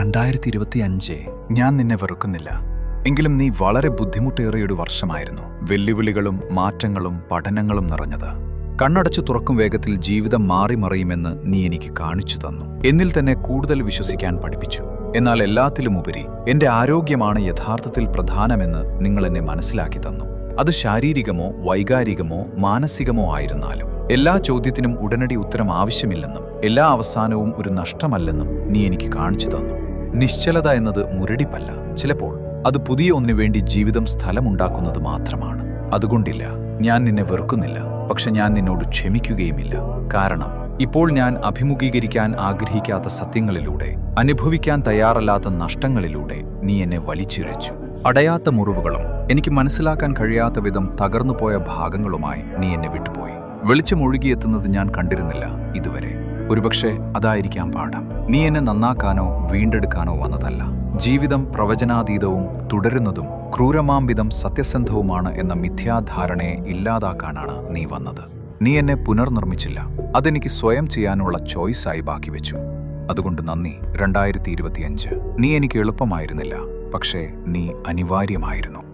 രണ്ടായിരത്തി ഇരുപത്തി അഞ്ച് ഞാൻ നിന്നെ വെറുക്കുന്നില്ല. എങ്കിലും നീ വളരെ ബുദ്ധിമുട്ടേറിയ ഒരു വർഷമായിരുന്നു. വെല്ലുവിളികളും മാറ്റങ്ങളും പഠനങ്ങളും നിറഞ്ഞത്. കണ്ണടച്ചു തുറക്കും വേഗത്തിൽ ജീവിതം മാറി മറിയുമെന്ന് നീ എനിക്ക് കാണിച്ചു തന്നു. എന്നിൽ തന്നെ കൂടുതൽ വിശ്വസിക്കാൻ പഠിപ്പിച്ചു. എന്നാൽ എല്ലാത്തിലുമുപരി എന്റെ ആരോഗ്യമാണ് യഥാർത്ഥത്തിൽ പ്രധാനമെന്ന് നിങ്ങൾ എന്നെ മനസ്സിലാക്കി തന്നു. അത് ശാരീരികമോ വൈകാരികമോ മാനസികമോ ആയിരുന്നാലും. എല്ലാ ചോദ്യത്തിനും ഉടനടി ഉത്തരം ആവശ്യമില്ലെന്നും എല്ലാ അവസാനവും ഒരു നഷ്ടമല്ലെന്നും നീ എനിക്ക് കാണിച്ചു തന്നു. നിശ്ചലത എന്നത് മുരടിപ്പല്ല. ചിലപ്പോൾ അത് പുതിയ ഒന്നിനു വേണ്ടി ജീവിതം സ്ഥലമുണ്ടാക്കുന്നത് മാത്രമാണ്. അതുകൊണ്ടില്ല ഞാൻ നിന്നെ വെറുക്കുന്നില്ല. പക്ഷെ ഞാൻ നിന്നോട് ക്ഷമിക്കുകയുമില്ല. കാരണം ഇപ്പോൾ ഞാൻ അഭിമുഖീകരിക്കാൻ ആഗ്രഹിക്കാത്ത സത്യങ്ങളിലൂടെ അനുഭവിക്കാൻ തയ്യാറല്ലാത്ത നഷ്ടങ്ങളിലൂടെ നീ എന്നെ വലിച്ചിഴച്ചു. അടയാത്ത മുറിവുകളും എനിക്ക് മനസ്സിലാക്കാൻ കഴിയാത്ത വിധം തകർന്നുപോയ ഭാഗങ്ങളുമായി നീ എന്നെ വിട്ടുപോയി. വെളിച്ചമൊഴുകിയെത്തുന്നത് ഞാൻ കണ്ടിരുന്നില്ല ഇതുവരെ. ഒരുപക്ഷെ അതായിരിക്കാം പാഠം. നീ എന്നെ നന്നാക്കാനോ വീണ്ടെടുക്കാനോ വന്നതല്ല. ജീവിതം പ്രവചനാതീതവും തുടരുന്നതും ക്രൂരമാംവിധം സത്യസന്ധവുമാണ് എന്ന മിഥ്യാധാരണയെ ഇല്ലാതാക്കാനാണ് നീ വന്നത്. നീ എന്നെ പുനർനിർമ്മിച്ചില്ല. അതെനിക്ക് സ്വയം ചെയ്യാനുള്ള ചോയ്സായി ബാക്കി വെച്ചു. അതുകൊണ്ട് നന്ദി. രണ്ടായിരത്തി ഇരുപത്തിയഞ്ച് നീ എനിക്ക് എളുപ്പമായിരുന്നില്ല. പക്ഷേ നീ അനിവാര്യമായിരുന്നു.